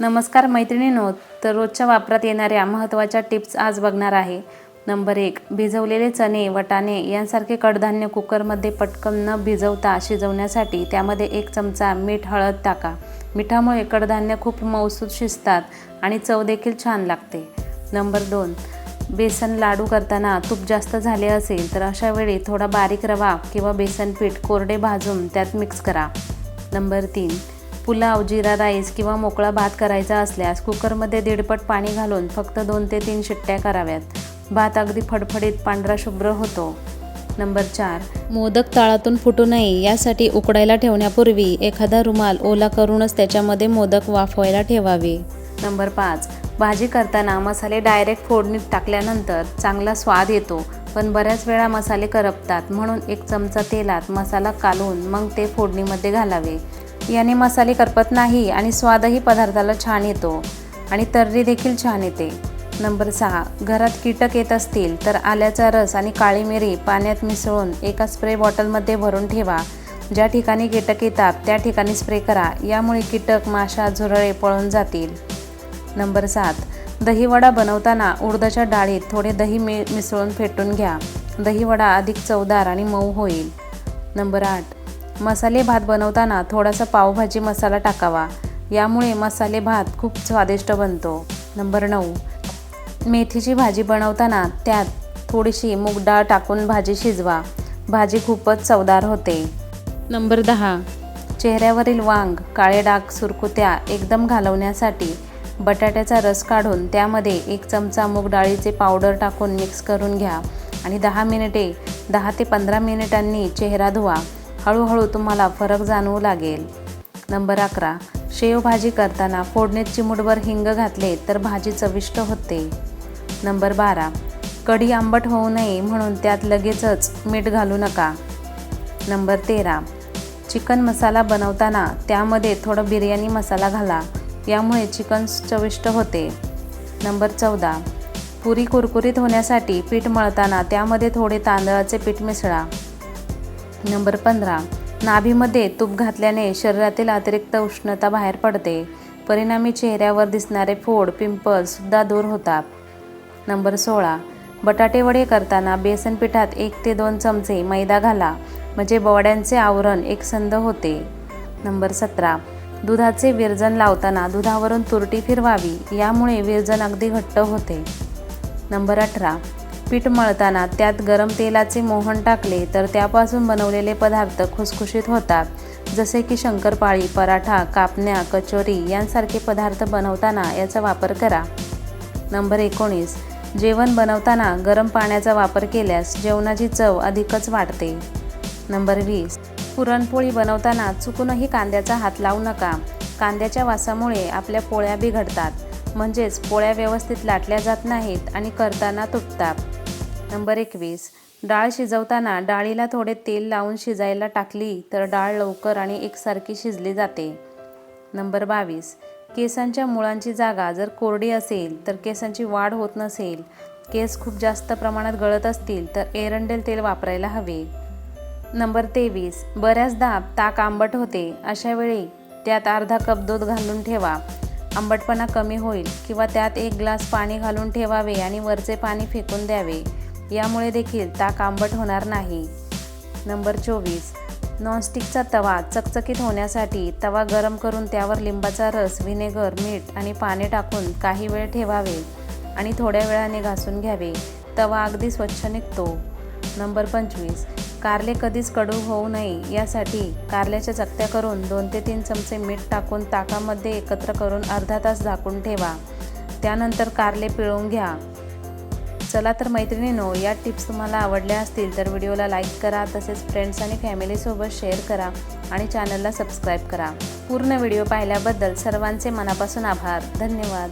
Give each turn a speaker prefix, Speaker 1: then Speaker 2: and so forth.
Speaker 1: नमस्कार मैत्रिणींनो तर रोजच्या वापरात येणाऱ्या महत्त्वाच्या टिप्स आज बघणार आहे. नंबर एक भिजवलेले चणे वटाणे यांसारखे कडधान्य कुकरमध्ये पटकन न भिजवता शिजवण्यासाठी त्यामध्ये एक चमचा मीठ हळद टाका. मिठामुळे कडधान्य खूप मऊसूत शिजतात आणि चव देखील छान लागते. नंबर दोन बेसन लाडू करताना तूप जास्त झाले असेल तर अशा वेळी थोडा बारीक रवा किंवा बेसन पीठ कोरडे भाजून त्यात मिक्स करा. नंबर तीन पुलाव जिरा राईस किंवा मोकळा भात करायचा असल्यास कुकरमध्ये दीडपट पाणी घालून फक्त दोन ते तीन शिट्ट्या कराव्यात. भात अगदी फडफडीत पांढरा शुभ्र होतो. नंबर चार. मोदक ताळातून फुटू नये यासाठी उकडायला ठेवण्यापूर्वी एखादा रुमाल ओला करूनच त्याच्यामध्ये मोदक वाफवायला ठेवावे. नंबर पाच. भाजी करताना मसाले डायरेक्ट फोडणीत टाकल्यानंतर चांगला स्वाद येतो पण बऱ्याच वेळा मसाले करपतात म्हणून एक चमचा तेलात मसाला कालवून मग ते फोडणीमध्ये घालावे. याने मसाले करपत नाही आणि स्वादही पदार्थाला छान येतो. आणि तर्री देखील छान येते. नंबर सहा घरात कीटक येत असतील तर आल्याचा रस आणि काळी मिरी पाण्यात मिसळून एका स्प्रे बॉटलमध्ये भरून ठेवा. ज्या ठिकाणी कीटक येतात त्या ठिकाणी स्प्रे करा. यामुळे कीटक माशा झुरळे पळून जातील. नंबर सात दहीवडा बनवताना उडदाच्या डाळीत थोडे दही मि मिसळून फेटून घ्या. दहीवडा अधिक चवदार आणि मऊ होईल. नंबर आठ मसाले भात बनवताना थोडासा पावभाजी मसाला टाकावा. यामुळे मसाले भात खूप स्वादिष्ट बनतो. नंबर नऊ. मेथीची भाजी बनवताना त्यात थोडीशी मूग डाळ टाकून भाजी शिजवा. भाजी खूपच चवदार होते. नंबर दहा. चेहऱ्यावरील वांग काळे डाग सुरकुत्या एकदम घालवण्यासाठी बटाट्याचा रस काढून त्यामध्ये एक चमचा मूग डाळीचे पावडर टाकून मिक्स करून घ्या. आणि दहा मिनिटे दहा ते पंधरा मिनिटांनी चेहरा धुवा. हळूहळू तुम्हाला फरक जाणवू लागेल. नंबर अकरा. शेवभाजी करताना फोडणीत चिमूटभर हिंग घातले तर भाजी चविष्ट होते. नंबर बारा. कढी आंबट होऊ नये म्हणून त्यात लगेचच मीठ घालू नका. नंबर तेरा. चिकन मसाला बनवताना त्यामध्ये थोडं बिर्याणी मसाला घाला. यामुळे चिकन चविष्ट होते. नंबर चौदा. पुरी कुरकुरीत होण्यासाठी पीठ मळताना त्यामध्ये थोडे तांदळाचे पीठ मिसळा. नंबर पंधरा. नाभीमध्ये तूप घातल्याने शरीरातील अतिरिक्त उष्णता बाहेर पडते. परिणामी चेहऱ्यावर दिसणारे फोड पिंपल्ससुद्धा दूर होतात. नंबर सोळा. बटाटे वडे करताना बेसन पिठात एक ते दोन चमचे मैदा घाला म्हणजे बवड्यांचे आवरण एकसंध होते. नंबर सतरा. दुधाचे विरजन लावताना दुधावरून तुरटी फिरवावी यामुळे विरजन अगदी घट्ट होते. नंबर अठरा. पीठ मळताना त्यात गरम तेलाचे मोहन टाकले तर त्यापासून बनवलेले पदार्थ खुसखुशीत होतात. जसे की शंकरपाळी पराठा कापण्या कचोरी यांसारखे पदार्थ बनवताना याचा वापर करा. नंबर एकोणीस. जेवण बनवताना गरम पाण्याचा वापर केल्यास जेवणाची चव अधिकच वाढते. नंबर वीस. पुरणपोळी बनवताना चुकूनही कांद्याचा हात लावू नका. कांद्याच्या वासामुळे आपल्या पोळ्या बिघडतात. म्हणजेच पोळ्या व्यवस्थित लाटल्या जात नाहीत आणि करताना तुटतात. नंबर एकवीस. डाळ शिजवताना डाळीला थोडे तेल लावून शिजायला टाकली तर डाळ लवकर आणि एकसारखी शिजली जाते. नंबर बावीस. केसांच्या मुळांची जागा जर कोरडी असेल तर केसांची वाढ होत नसेल केस खूप जास्त प्रमाणात गळत असतील तर एरंडेल तेल वापरायला हवे. नंबर तेवीस. बऱ्याचदा ताक आंबट होते अशा वेळी त्यात अर्धा कप दूध घालून ठेवा. आंबटपणा कमी होईल किंवा त्यात एक ग्लास पाणी घालून ठेवावे आणि वरचे पाणी फेकून द्यावे. यामुळे देखील ताक आंबट होणार नाही. नंबर चोवीस. नॉनस्टिकचा तवा चकचकीत होण्यासाठी तवा गरम करून त्यावर लिंबाचा रस व्हिनेगर मीठ आणि पाणी टाकून काही वेळ ठेवावे आणि थोड्या वेळाने घासून घ्यावे. तवा अगदी स्वच्छ निघतो. नंबर पंचवीस. कारले कधीच कडू होऊ नये यासाठी कारल्याच्या चकत्या करून दोन ते तीन चमचे मीठ टाकून ताकामध्ये एकत्र करून अर्धा तास झाकून ठेवा. त्यानंतर कारले पिळून घ्या. चला तर मैत्रिणीनो या टिप्स तुम्हाला आवडल्या असतील तर व्हिडिओला लाईक करा तसेच फ्रेंड्स आणि फॅमिलीसोबत शेअर करा आणि चॅनलला सबस्क्राईब करा. पूर्ण व्हिडिओ पाहिल्याबद्दल सर्वांचे मनापासून आभार. धन्यवाद.